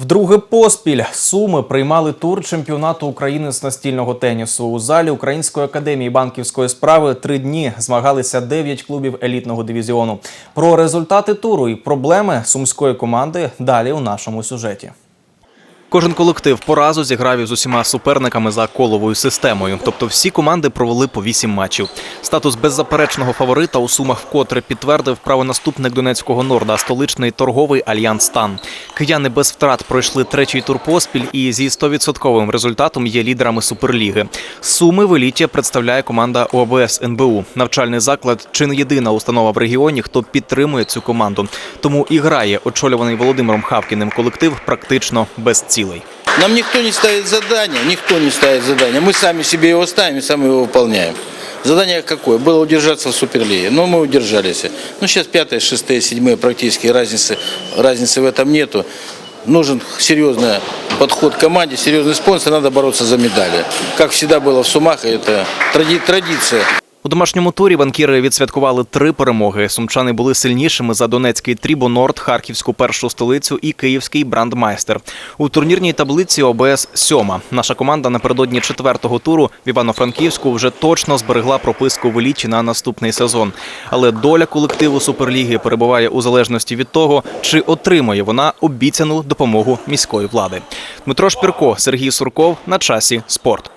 Вдруге поспіль Суми приймали тур чемпіонату України з настільного тенісу. У залі Української академії банківської справи три дні змагалися дев'ять клубів елітного дивізіону. Про результати туру і проблеми сумської команди далі у нашому сюжеті. Кожен колектив по разу зіграв із усіма суперниками за коловою системою. Тобто всі команди провели по вісім матчів. Статус беззаперечного фаворита у сумах вкотре підтвердив правонаступник Донецького Норда, столичний торговий альянс Стан. Кияни без втрат пройшли третій тур поспіль і зі 100% результатом є лідерами суперліги. Суми в еліті представляє команда ОБС НБУ. Навчальний заклад чи не єдина установа в регіоні, хто підтримує цю команду. Тому і грає очолюваний Володимиром Хавкіним колектив практично без цілей. Нам никто не ставит задания, никто не ставит задания. Мы сами себе его ставим и сами его выполняем. Задание какое? Было удержаться в Суперлиге, но мы удержались. Ну, сейчас пятое, шестое, седьмое практически разницы, разницы в этом нету. Нужен серьезный подход к команде, серьезный спонсор, надо бороться за медали. Как всегда было в Сумах, это тради- традиция. У домашньому турі банкіри відсвяткували три перемоги. Сумчани були сильнішими за Донецький Трібо Норд, Харківську першу столицю і Київський брандмайстер. У турнірній таблиці ОБС сьома. Наша команда напередодні четвертого туру в Івано-Франківську вже точно зберегла прописку в еліті на наступний сезон. Але доля колективу Суперліги перебуває у залежності від того, чи отримує вона обіцяну допомогу міської влади. Дмитро Шпірко, Сергій Сурков на часі спорт.